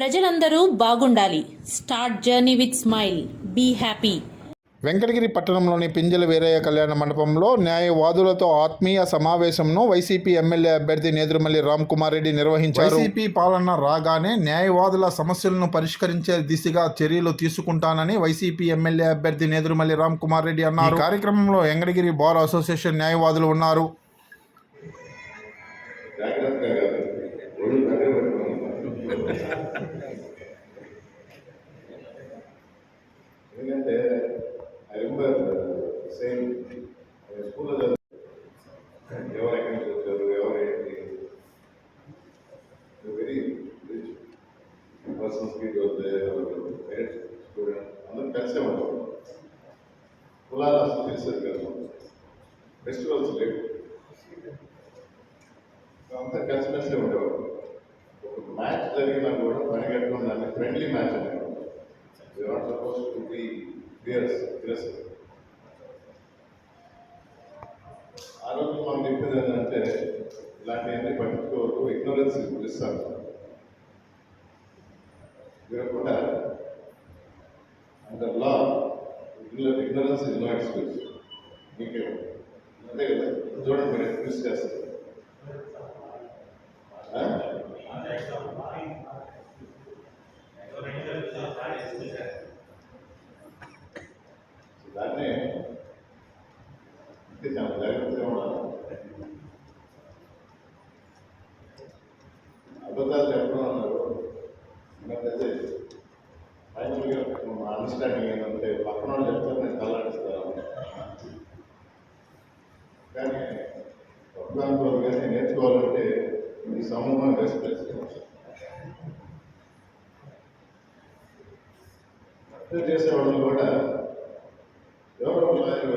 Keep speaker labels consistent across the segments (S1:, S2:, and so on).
S1: ప్రజలందరూ బాగుండాలి. Start journey with smile be happy
S2: Venkatagiri పట్టణంలోని పింజల వీరయ్య కళ్యాణ మండపంలో న్యాయవాదులతో ఆత్మీయ సమావేశంను వైసీపీ ఎమ్మెల్యే అభ్యర్థి నేదురుమల్లి రామ్ కుమార్ రెడ్డి నిర్వహించారు. వైసీపీ పాలన రాగానే న్యాయవాదుల సమస్యలను పరిష్కరించే దిశగా చర్యలు తీసుకుంటానని వైసీపీ ఎమ్మెల్యే అభ్యర్థి నేదురుమల్లి రామ్ కుమార్ రెడ్డి అన్నారు. ఈ కార్యక్రమంలో వెంకటగిరి బార్ అసోసియేషన్ న్యాయవాదులు ఉన్నారు
S3: జాగ్రత్తగా కాదు ఒళ్ళు దగ్గర పెట్టుకోండి ఎందుకంటే ఐ రిమెంబర్ సేమ్ స్కూల్లో చదువు ఎవరు ఎక్కడి నుంచి వచ్చారు ఎవరు ఏంటి వెరీ రిచ్ పర్సన్స్ స్టూడెంట్ అందరూ కలిసే ఉంటారు. కులాలు అసలు తెలిసేది కదా. ఫెస్టివల్స్ లేవు. అంతా కలిసిమెలిసే ఉండేవారు. మ్యాచ్ జరిగినా కూడా పని దాన్ని ఫ్రెండ్లీ మ్యాచ్ అనేవారు not suppose to be fierce fierce ఆ రోజు మనం చెప్పేది ఏంటంటే ఇలాంటివన్నీ పట్టించుకోవద్దు ఇగ్నోరెన్స్ ఇస్తారు వినకుండా and law ignorance is no excuse మీకే. అంతే కదా? చూడండి మీరు ఎక్స్క్యూజ్ చేస్తారు ఆ? దాన్ని అంటే చాలా జాగ్రత్తగా ఉండాలి అబద్ధాలు చెప్పడం అన్నారు ఎందుకంటే ఫైనల్గా మా అండర్స్టాండింగ్ ఏంటంటే పక్కన వాళ్ళు చెప్తారు నేను తల్లాడిస్తాను కానీ తప్పుదానికి కానీ నేర్చుకోవాలంటే ఈ సమూహం రెస్పెక్ట్ చేసే వాళ్ళని కూడా ఎవరో లాయర్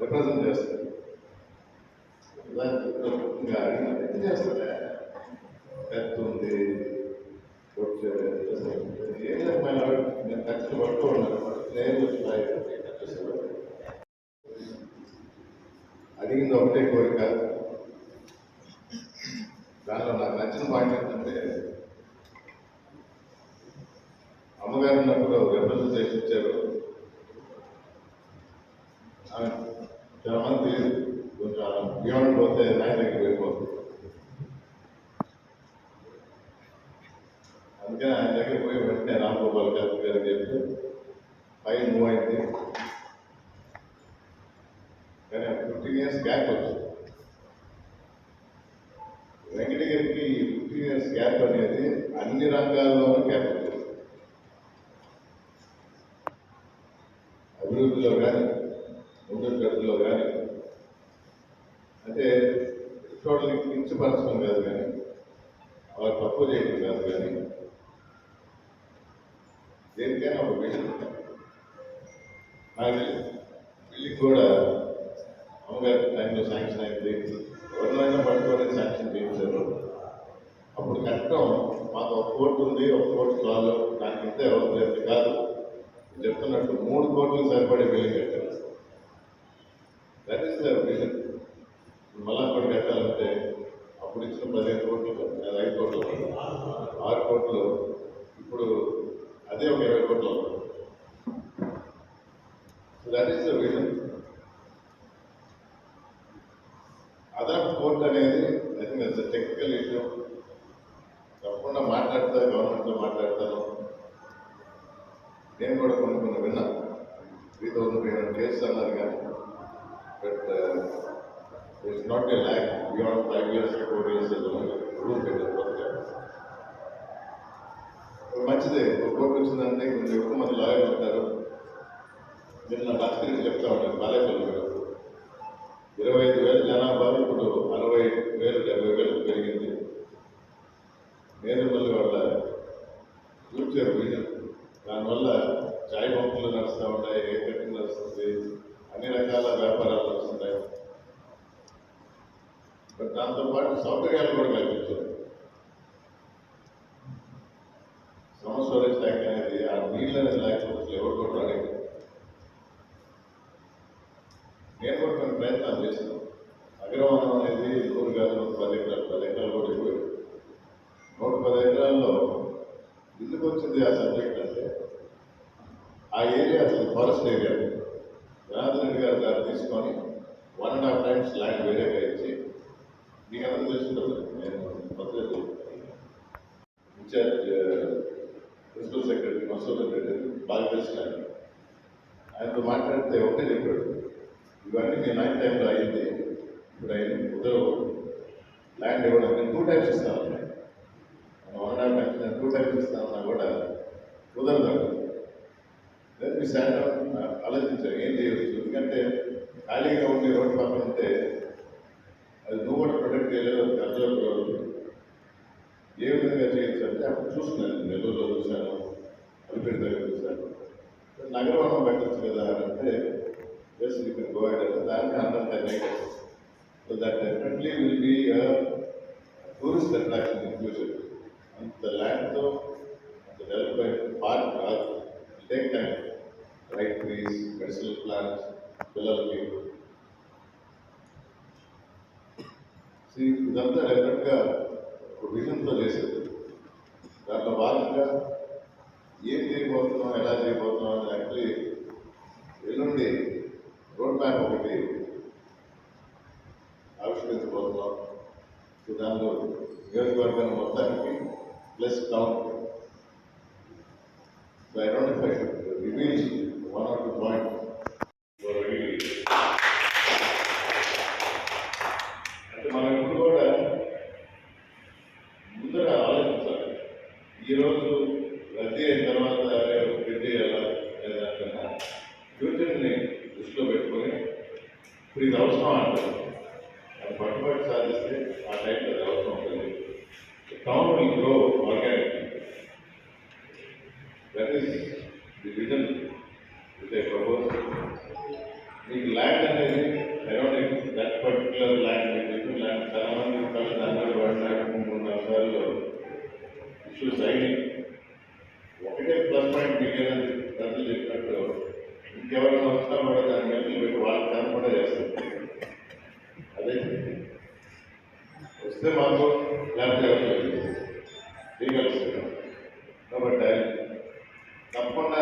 S3: రిప్రజెంట్ చేస్తారు. ఇంకా అడిగిన చేస్తారా ఖర్చు ఉంది ఏ రకమైన నేను ఖర్చులు పడుతూ ఉన్నాను. నేను లాయర్ అడిగింది ఒకటే కోరిక. దానిలో నాకు నచ్చిన పాయింట్ ఏంటంటే ఉన్నప్పుడు రిప్రజెంటేషన్ ఇచ్చారు ఆమె చాలా మంది తెలియదు కొంచెం బియాండ్ పోతే నాయన దగ్గర వెళ్ళిపోతుంది అందుకని ఆయన దగ్గర పోయి వెంటనే రాంగోపాల్ గారి గారు చెప్తే ఫైల్ మూవ్ అయింది. కానీ ఫిఫ్టీన్ ఇయర్స్ గ్యాప్ వచ్చింది వెంకటగిరికి ఫిఫ్టీన్ ఇయర్స్ గ్యాప్ అనేది అన్ని రంగాల్లోనూ గ్యాప్ వచ్చింది అభివృద్ధిలో కానీ ముందు గడుపులో కానీ అంటే చూడడానికి కించపరచడం కాదు కానీ అలా తప్పు చేయడం కాదు కానీ దేనికైనా ఒక విషయం నాకు వీళ్ళకి కూడా అమ్మగారి టైంలో శాంక్షన్ అయింది ఎవరినైనా పట్టుకొని శాంక్షన్ చేయించారు చట్టం మాకు ఒక కోర్టు ఉంది ఒక కోర్టు చాలు దానికి ఇంత అవసరం కాదు. చెప్తున్నట్టు మూడు కోట్లు సరిపడే బిల్లింగ్ కట్టారు. దట్ ఈస్ దర్ విజన్ మళ్ళా కూడా కట్టాలంటే అప్పుడు ఇచ్చిన పదిహేను కోట్లు అది ఐదు కోట్లు ఆరు కోట్లు. ఇప్పుడు అదే ఒక ఇరవై కోట్లు. దట్ ఈస్ ద విజన్ అదనపు కోర్టు అనేది ఐ థింక్ తప్పకుండా మాట్లాడతా గవర్నమెంట్తో మాట్లాడతాను నేను కూడా కొన్ని కొన్ని విన్నా. Three thousand three hundred cases అన్నారు కానీ but it's not a lack beyond five years four years rule పెట్టారు మంచిదే. ఒక కోర్టు వచ్చిందంటే కొంచెం ఎక్కువ మంది లాయర్లు ఉంటారు. నిన్న భాస్కర్ చెప్తా ఉంటాను బాలేపల్లి గారు. ఇరవై ఐదు వేల జనాభా ఇప్పుడు అరవై వేలు డెబ్బై వేలు పెరిగింది నేను మళ్ళీ వాళ్ళ ఫ్యూచర్ విజన్ దానివల్ల చాయ్ పంపులు నడుస్తూ ఉంటాయి ఏ కట్టింగ్ నడుస్తుంది అన్ని రకాల వ్యాపారాలు నడుస్తున్నాయి బట్ దాంతోపాటు సౌకర్యాలు కూడా కల్పించారు సమ స్టోరేజ్ ట్యాంక్ అనేది ఆ నీళ్ళు అనేది లేకపోతే అసలు ఎవరు కూడా రాలేదు నేను కూడా కొన్ని ప్రయత్నాలు చేశాను అగ్రవనం అనేది నూరు కాదు నూట పది ఎకరాలు పది ఎకరాలు కూడా ఎక్కువ నూట పది ఎకరాల్లో అందరూ తెలుసుకుంటారు నేను పత్రిక ఇన్ఛార్జ్ ప్రిన్సిపల్ సెక్రటరీ మసూర్ సెక్రటరీ బాగా తెలిసిన ఆయన. ఆయనతో మాట్లాడితే ఒకటే చెప్పాడు ఇవన్నీ నేను నైన్ టైంలో అయింది ఇప్పుడు అయింది కుదరవు ల్యాండ్ ఇవ్వడం నేను టూ టైమ్స్ ఇస్తాను one and half times two times ఇస్తానన్నా కూడా కుదరదు లేదు మీ శాతం ఆలోచించారు ఏం చేయవచ్చు ఎందుకంటే ఖాళీగా ఉండి రోడ్డు పక్కన ఉంటే అది నువ్వు కూడా ప్రొటెక్ట్ చేయలేదు అది ప్రజలకు రాదు. ఏ విధంగా చేయొచ్చు అంటే అప్పుడు చూస్తున్నాను నెల్లూరులో చూశాను అలిపేట దగ్గర చూశాను నగరవనం పెట్టచ్చు కదా అని అంటే yes you can go ahead అంటే దానికి hundred ten acres so that definitely will be tourist attraction in future అంత ల్యాండ్తో అంత డెవలప్మెంట్ పార్క్ కాదు take time right trees medicinal plants పిల్లలకి See, ఇదంతా డెఫినెట్గా ఒక విజన్తో చేసేది దాంట్లో భాగంగా ఏం చేయబోతున్నాం ఎలా చేయబోతున్నాం అని యాక్చువల్లీ ఎల్లుండి రోడ్ మ్యాప్ ఒకటి ఆవిష్కరించబోతున్నాం సో దానిలో నియోజకవర్గం మొత్తానికి plus town so I don't if I reveal one or two point అంటే మనం ఎప్పుడు కూడా ముందర ఆలోచించాలి ఈరోజు రద్దీ అయిన తర్వాత పెద్ద చేయాలా లేదంటున్నా ఫ్యూచర్ని దృష్టిలో పెట్టుకొని ఇప్పుడు ఇది అవసరం అంటారు అది పట్టుబడి సాధిస్తే ఆ టైంలో అది అవసరం ఉంటుంది town will grow organic that is the vision with I propose మీకు ల్యాండ్ అనేది అరౌండ్ దట్ పర్టికులర్ ల్యాండ్ మీకు ల్యాండ్ చాలా మంది కలిసి దాని మీద పడినాడు మూడు నాలుగు సార్లు ఇష్యూస్ అయినాయి ఒకటే ప్లస్ పాయింట్ మీకు ఏదైనా ప్రజలు చెప్పినట్టు ఇంకెవరైనా వచ్చినా కూడా దాని మీద పెట్టి వాళ్ళకి కనపడా చేస్తారు అదే వస్తే లీగల్ కాబట్టి తప్పకుండా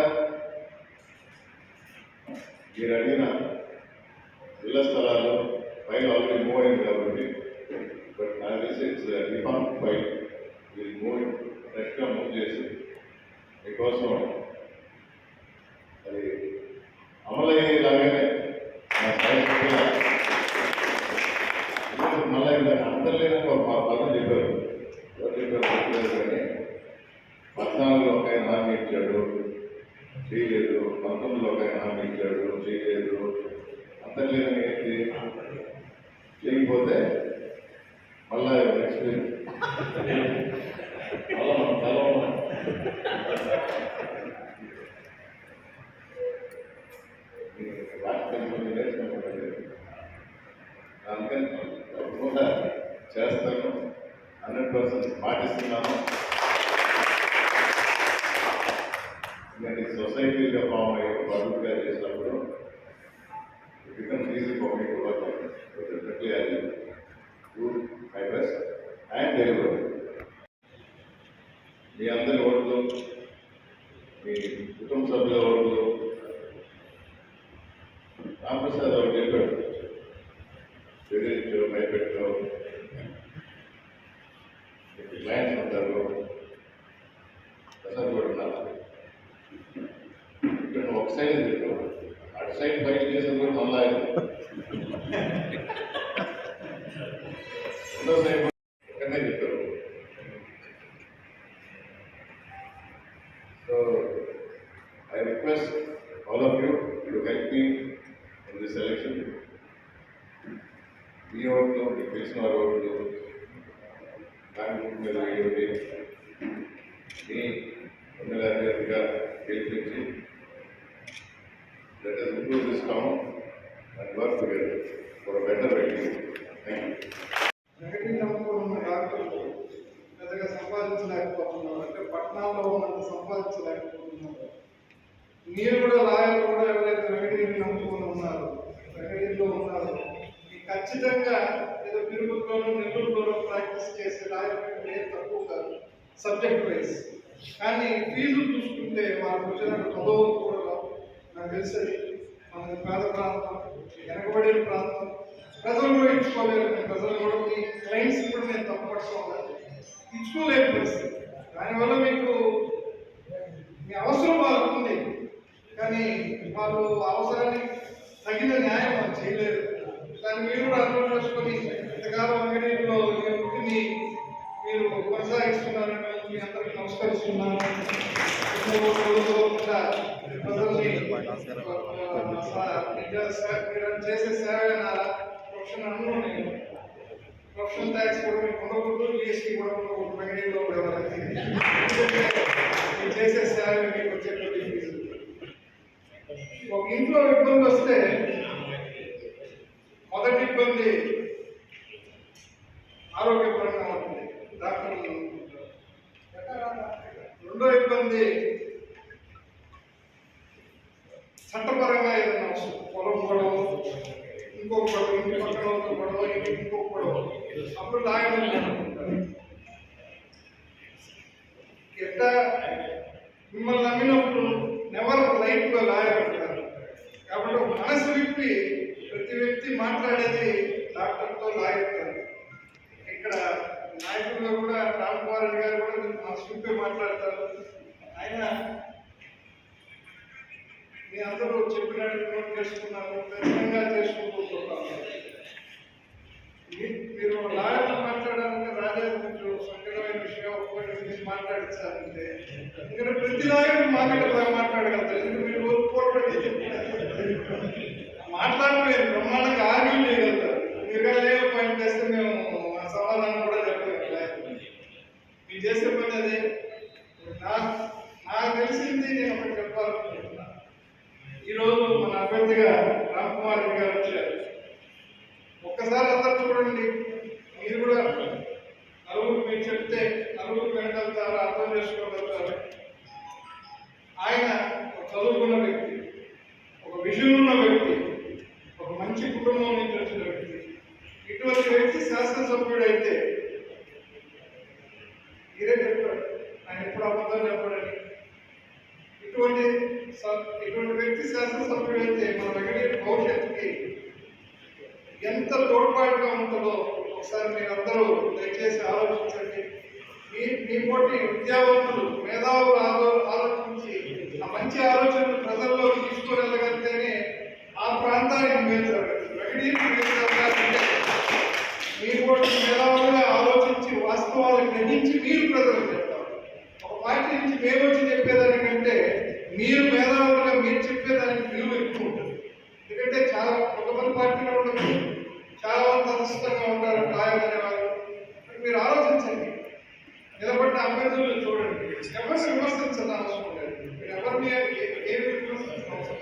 S3: మీరు అడిగిన ఇళ్ళ స్థలాల్లో ఫైల్ ఆల్రెడీ మూవ్ అయింది కాబట్టి బట్ నాకు ఇట్స్ రిఫార్మ్ ఫైల్ మీరు మూవ్ ఫ్రెష్గా మూవ్ చేసి మీకోసం అది అమలయ్యేలాగానే నా సాయశక్తిగా ఇప్పుడు మళ్ళీ ఇందాక అందరు లేదని ఒక మా పదం చెప్పారు ఎవరు చెప్పారు చెప్పలేదు కానీ పద్నాలుగులో ఒక ఆయన హామీ ఇచ్చాడు చేయలేదు పంతొమ్మిదిలో ఒక హామీ ఇచ్చాడు చేయలేదు అందరు లేదని ఏంటి చేయకపోతే మళ్ళా నెక్స్ట్ మళ్ళా మనం కలవమని అందుకని చేస్తాను. హండ్రెడ్ పర్సెంట్ పాటిస్తున్నాను. ఎందుకంటే సొసైటీగా ఫామ్ అయ్యి పబ్లిక్గా చేసినప్పుడు it becomes easy for me to work definitely I do my best and deliver మీ అందరి ఓట్లు మీ కుటుంబ సభ్యుల ఓట్లు రామప్రసాద్ ఒకటి చెప్పాడు బెదిరించు భయపెట్టు మీకు క్లయింట్స్ ఉంటారు ప్రసాద్ కూడా ఉన్నారు ఇక్కడ నువ్వు ఒక సైడ్ చెప్పావు అటు సైడ్ బయట చేసిన కూడా మళ్ళా ఆయన. రెండో సైడ్ ఇక్కడనే చెప్పారు so I request all of you to help me in this election మీ ఓట్లు మీకు తెలిసిన వారి ఓట్లు దాని మీద వేయండి మీ ఎమ్మెల్యే అభ్యర్థిగా గెలిపించి let us improve this town and work together for a better Reading. Thank
S4: ఉన్న డాక్టర్లు పెద్దగా సంపాదించలేకపోతున్నారు. అంటే పట్టణాల్లో ఉన్నంత సంపాదించలేకపోతున్నారు. మీరు కూడా లాయర్లు కూడా ఎవరైతే నెగటివ్ నమ్ముకుని ఉన్నారు నెగటివ్లో ఉన్నారు ఖచ్చితంగా ఏదో తిరుపతిలోనూ నెల్లూరులోనూ ప్రాక్టీస్ చేసే లాయర్ ఏం తక్కువ కాదు. సబ్జెక్ట్ వైజ్ కానీ ఫీజులు చూసుకుంటే వాళ్ళకి వచ్చిన చదువు కూడా నాకు తెలిసి మనది పేద ప్రాంతం వెనకబడిన ప్రాంతం. ప్రజలు కూడా ఇచ్చుకోలేరు నేను ప్రజలు కూడా మీ క్లయింట్స్ కూడా నేను తప్పపడుకోవాలి ఇచ్చుకోలేని పరిస్థితి. దానివల్ల మీకు మీ అవసరం వాళ్ళకు ఉంది కానీ వాళ్ళు అవసరానికి తగిన న్యాయం వాళ్ళు చేయలేరు దాన్ని మీరు కూడా అర్థం చేసుకొని ఇంతకాలం అంగడిలో ఈ వృత్తిని మీరు కొనసాగిస్తున్నారని మీ అందరికీ నమస్కరిస్తున్నాను చేసే సేవ ప్రొఫెషన్ అన్ను నేను ప్రొఫెషనల్ ట్యాక్స్ కూడా మీకు ఉండకూడదు జిఎస్టీ కూడా ఉండకూడదు మెగడీలో చేసే సేవ మీకు వచ్చేటువంటి ఫీజు ఒక ఇంట్లో ఇబ్బంది వస్తే మొదటి ఇబ్బంది ఆరోగ్యపరంగా ఉంటుంది డాక్టర్లు రెండో నాయకుల్లో కూడా రామ్ కుమార్ రెడ్డి గారు కూడా మనసు మాట్లాడతారు. ఆయన మీ అందరూ చెప్పినట్టు నోట్ చేసుకున్నాము ఖచ్చితంగా చేసుకుంటున్నాము మీరు లాయర్లు మాట్లాడాలంటే రాజా కొంచెం సంకటమైన విషయం ఒక్కొక్కటి గురించి మాట్లాడించాలంటే ఇక్కడ ప్రతి లాయర్ మాట్లాడ మాట్లాడగలుగుతారు. ఎందుకంటే మీరు ఓర్పుకోవడం మాట్లాడలేదు. బ్రహ్మాండంగా ఆర్గ్యూ చేయగలుగుతారు మీరు కానీ లేవు పాయింట్ చేస్తే మేము సమాధానం కూడా చేసే పని అదే నాకు నాకు తెలిసింది నేను ఒకటి చెప్పాలనుకుంటున్నా ఈరోజు మన అభ్యర్థిగా రామ్ కుమార్ రెడ్డి గారు వచ్చారు ఒక్కసారి అందరు చూడండి మీరు కూడా నలుగురు మీరు చెప్తే నలుగురు వినగలుగుతారు అర్థం చేసుకోగలుగుతారు ఆయన ఒక చదువుకున్న వ్యక్తి ఒక విజన్ ఉన్న వ్యక్తి ఒక మంచి కుటుంబం నుంచి వచ్చిన వ్యక్తి ఇటువంటి వ్యక్తి శాసనసభ్యుడు అయితే మీరే చెప్పారు ఆయన ఎప్పుడు అబద్ధం చెప్పాడని ఇటువంటి స- ఇటువంటి వ్యక్తి మన వెంకటేశ్వర భవిష్యత్తుకి ఎంత తోడ్పాటుగా ఉంటుందో ఒకసారి మీరందరూ దయచేసి ఆలోచించండి. మీ మీ పోటీ విద్యావంతులు మేధావులు ఆలో ఆలోచించి ఆ మంచి ఆలోచనలు ప్రజల్లో తీసుకువెళ్ళగలిగితేనే ఆ ప్రాంతానికి మేలు జరగదు మేధావులుగా ఆలోచించి వాస్తవాలు గ్రహించి మీరు ప్రజలకు చెప్తారు. ఒక పార్టీ నుంచి మేము వచ్చి చెప్పేదానికంటే మీరు మేధావులుగా మీరు చెప్పేదానికి విలువ ఎక్కువ ఉంటుంది. ఎందుకంటే చాలా కొంతమంది పార్టీలో ఉండదు చాలా మంది తటస్థంగా ఉంటారు లాయర్ అనేవారు మీరు ఆలోచించండి. నిలబడిన అభ్యర్థులను చూడండి. ఎవరు విమర్శించాల్సిన అవసరం లేదు. మీరు ఎవరిని ఏమి విమర్శించిన అవసరం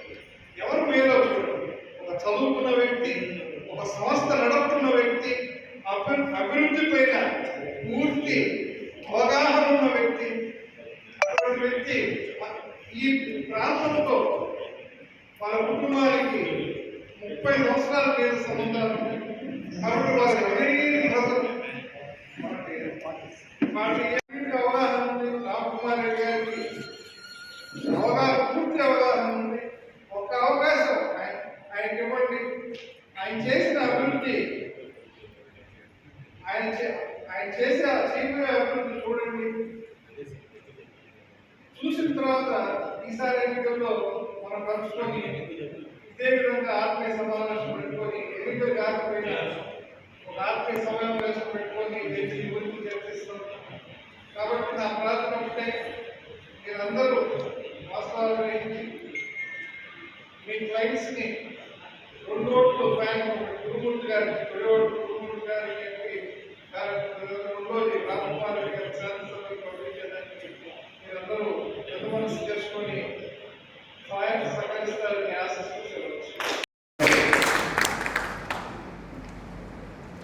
S4: ఎవరు మేలో చూడండి ఒక చదువుకున్న వ్యక్తి ఒక సంస్థ నడుపుతున్న వ్యక్తి అభివృద్ధి పైన పూర్తి అవగాహన ఉన్న వ్యక్తి అటువంటి వ్యక్తి ఈ ప్రార్థనతో వాళ్ళ కుటుంబానికి ముప్పై సంవత్సరాల మీద సంబంధాలు కాబట్టి వారి అనేక ప్రజలు వాటి అవగాహన ఉంది. రామకుమార్ రెడ్డి గారికి అవగాహన పూర్తి అవగాహన ఉంది. ఒక అవకాశం ఆయన ఆయనకి ఇవ్వండి. ఆయన చేసిన అభివృద్ధి ఆయన ఆయన చేసే చేయబోయే అభివృద్ధి చూడండి. చూసిన తర్వాత ఈసారి ఎన్నికల్లో మనం కలుసుకొని ఇదే విధంగా ఆత్మీయ సమావేశం పెట్టుకొని ఎన్నికలు కాకపోయినా ఒక ఆత్మీయ సమావేశం పెట్టుకొని దీని గురించి చర్చిస్తాం. కాబట్టి నా ప్రార్థన ఉంటే మీరందరూ వాస్తవాలు గ్రహించి మీ క్లైంట్స్ని రెండు ఓట్లు ఫ్యాన్ గురుమూర్తి గారికి తొలి ఓట్లు గురుమూర్తి గారికి చెప్పి గారి రెండోది రామకుమార్ రెడ్డి గారి శాసనసభకు మనసు చేసుకొని సహాయం సహకరిస్తారని ఆశిస్తూ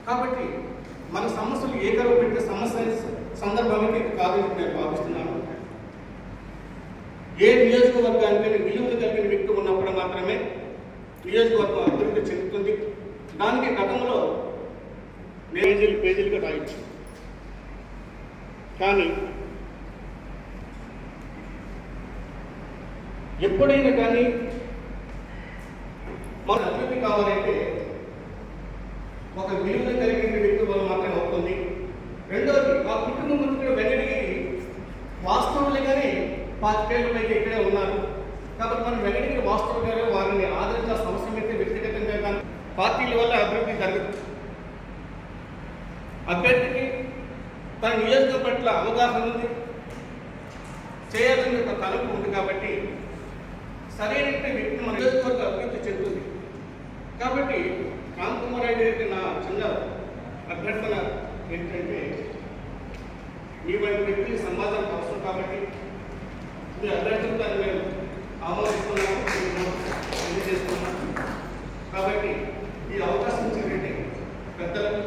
S5: కాబట్టి మన సమస్యలు ఏ కరువు పెట్టే సమస్య సందర్భానికి కాదు నేను భావిస్తున్నాను. ఏ నియోజకవర్గానికి విలువలు కలిగిన వ్యక్తి ఉన్నప్పుడు మాత్రమే నియోజకవర్గం అభివృద్ధి చెందుతుంది. దానికి గతంలో పేజీలు పేజీలుగా రాయొచ్చు కానీ ఎప్పుడైనా కానీ మన అభివృద్ధి కావాలంటే ఒక విలువ కలిగిన వ్యక్తి వల్ల మాత్రమే అవుతుంది. రెండోది ఆ కుటుంబం గురించి వెంకటగిరి వాస్తవులుగానే పాతికేళ్ళ పైకి ఇక్కడే ఉన్నారు. కాబట్టి మనం వెంకటగిరి వాస్తవులుగానే వారిని ఆదరించాల్సిన అవసరం అయితే వ్యక్తిగతంగా కానీ పార్టీల వల్ల అభివృద్ధి జరగదు. అభ్యర్థికి తన నియోజకం పట్ల అవగాహన ఉంది. చేయాలని ఒక తలంపు ఉంది కాబట్టి సరైన వ్యక్తి మన నియోజకవర్గ అభివృద్ధి చెందుతుంది కాబట్టి రామ్ కుమార్ రెడ్డి గారికి నా చిన్న అభ్యర్థన ఏంటంటే మీ వైపు వ్యక్తి సమాజానికి అవసరం కాబట్టి మీ అభ్యర్థులు మేము ఆమోదిస్తున్నాము తెలియజేస్తున్నాము. కాబట్టి ఈ అవకాశం ఇచ్చినట్టే పెద్దలకు